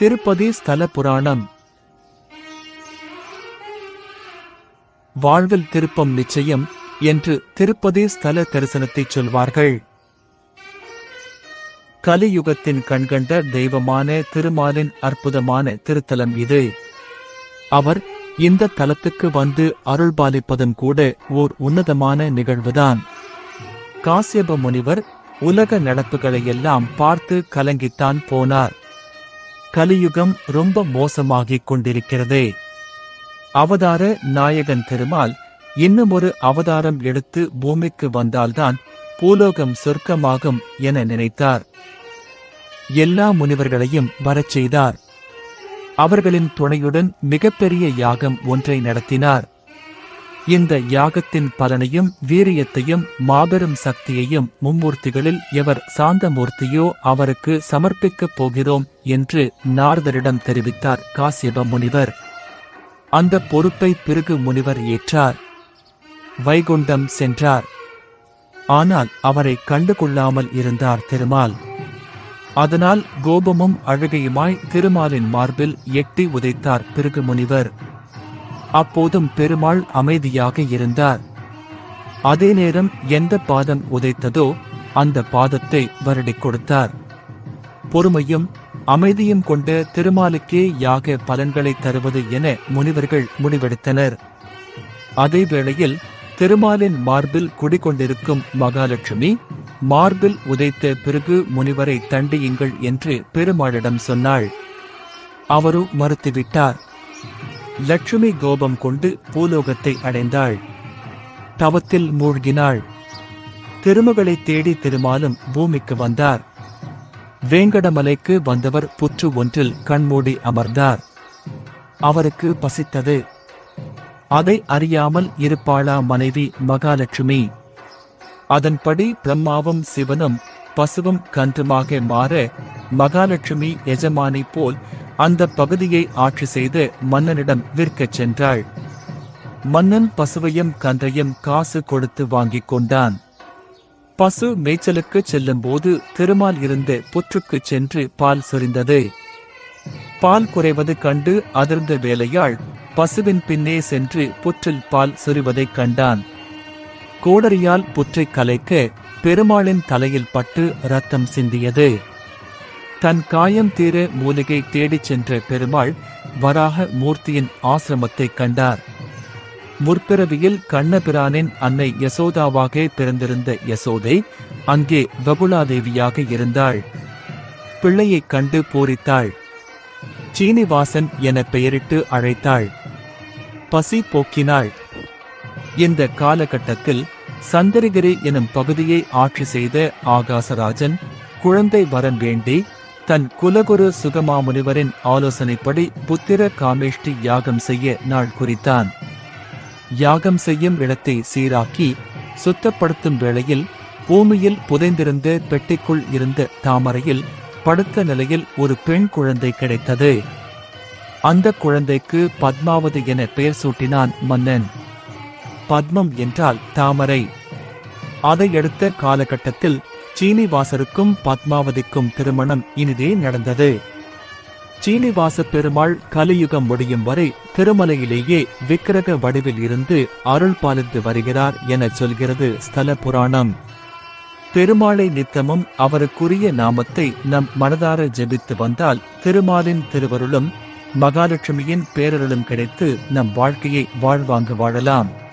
திருப்பதி ஸ்தல புராணம். வாழ்வில் திருப்பம் நிச்சயம் என்று திருப்பதி ஸ்தல தரிசனத்தை சொல்வார்கள். கலியுகத்தின் கண்கண்ட தெய்வமான திருமாலின் அற்புதமான திருத்தலம் இது. அவர் இந்த தலத்துக்கு வந்து அருள்பாலிப்பதும் கூட ஓர் உன்னதமான நிகழ்வுதான். காசியப முனிவர் உலக நடப்புகளை எல்லாம் பார்த்து கலங்கித்தான் போனார். கலியுகம் ரொம்ப மோசமாகிக் கொண்டிருக்கிறது. அவதார நாயகன் திருமால் இன்னும் ஒரு அவதாரம் எடுத்து பூமிக்கு வந்தால்தான் பூலோகம் சொர்க்கமாகும் என நினைத்தார். எல்லா முனிவர்களையும் வரச் செய்தார். அவர்களின் துணையுடன் மிகப்பெரிய யாகம் ஒன்றை நடத்தினார். இந்த யாகத்தின் பலனையும் வீரியத்தையும் மாபெரும் சக்தியையும் மும்மூர்த்திகளில் எவர் சாந்தமூர்த்தியோ அவருக்கு சமர்ப்பிக்கப் போகிறோம் என்று நாரதரிடம் தெரிவித்தார் காசியப முனிவர். அந்த பொறுப்பை பிறகு முனிவர் ஏற்றார். வைகுண்டம் சென்றார். ஆனால் அவரை கண்டுகொள்ளாமல் இருந்தார் திருமால். அதனால் கோபமும் அழுகையுமாய் திருமாலின் மார்பில் எட்டி உதைத்தார் பிறகு முனிவர். அப்போதும் பெருமாள் அமைதியாக இருந்தார். அதே நேரம் எந்த பாதம் உதைத்ததோ அந்த பாதத்தை வருடி கொடுத்தார். பொறுமையும் அமைதியும் கொண்ட திருமாலுக்கே யாக பலன்களை தருவது என முனிவர்கள் முடிவெடுத்தனர். அதே வேளையில் திருமாலின் மார்பில் குடிகொண்டிருக்கும் மகாலட்சுமி மார்பில் உதைத்த பிறகு முனிவரை தண்டியுங்கள் என்று பெருமாளிடம் சொன்னாள். அவரோ மறுத்துவிட்டார். லட்சுமி கோபம் கொண்டு பூலோகத்தை அடைந்தாள். தவத்தில் மூழ்கினாள். திருமகளை தேடி திருமாலும் பூமிக்கு வந்தார். வேங்கடமலைக்கு வந்தவர் புற்று ஒன்றில் கண்மூடி அமர்ந்தார். அவருக்கு பசித்தது. அதை அறியாமல் இருப்பாளா மனைவி மகாலட்சுமி? அதன்படி பிரம்மாவும் சிவனும் பசுவும் கன்றுமாக மாற மகாலட்சுமி எஜமானி போல் அந்த பகுதியை ஆட்சி செய்து மன்னனிடம் விற்கச் சென்றாள். மன்னன் பசுவையும் கன்றையும் காசு கொடுத்து வாங்கிக் கொண்டான். பசு மேய்ச்சலுக்கு செல்லும்போது திருமால் இருந்து புற்றுக்குச் சென்று பால் சொரிந்தது. பால் குறைவது கண்டு அதிர்ந்த வேலையாள் பசுவின் பின்னே சென்று புற்றில் பால் சொரிவதைக் கண்டான். கோடரியால் புற்றை கலைக்க பெருமாளின் தலையில் பட்டு ரத்தம் சிந்தியது. தன் காயம் தீர மூலிகை தேடிச் சென்ற பெருமாள் வராக மூர்த்தியின் ஆசிரமத்தைக் கண்டார். முற்பிறவியில் கண்ணபிரானின் அன்னை யசோதாவாக பிறந்திருந்த யசோதை அங்கே வகுலாதேவியாக இருந்தாள். பிள்ளையைக் கண்டு பூரித்தாள். சீனிவாசன் என பெயரிட்டு அழைத்தாள். பசி போக்கினாள். இந்த காலகட்டத்தில் சந்திரகிரி எனும் பகுதியை ஆட்சி செய்த ஆகாசராஜன் குழந்தை வரன் வேண்டி தன் குலகுரு சுகமாமுனிவரின் ஆலோசனைப்படி புத்திர காமேஷ்டி யாகம் செய்ய நாள் குறித்தான். யாகம் செய்யும் இடத்தை சீராக்கி சுத்தப்படுத்தும் வேளையில் பூமியில் புதைந்திருந்த பெட்டிக்குள் இருந்த தாமரையில் படுத்த நிலையில் ஒரு பெண் குழந்தை கிடைத்தது. அந்த குழந்தைக்கு பத்மாவதி என பெயர் சூட்டினான் மன்னன். பத்மம் என்றால் தாமரை. அதையடுத்த காலகட்டத்தில் சீனிவாசருக்கும் பத்மாவதிக்கும் திருமணம் இனிதே நடந்தது. சீனிவாச பெருமாள் கலியுகம் முடியும் வரை திருமலையிலேயே விக்கிரக வடிவில் இருந்து அருள் பாலித்து வருகிறார் என சொல்கிறது ஸ்தல புராணம். பெருமாளை நித்தமும் அவருக்குரிய நாமத்தை நம் மனதார ஜெபித்து வந்தால் திருமாலின் திருவருளும் மகாலட்சுமியின் பேரருளும் கிடைத்து நம் வாழ்க்கையை வாழ்வாங்கு வாழலாம்.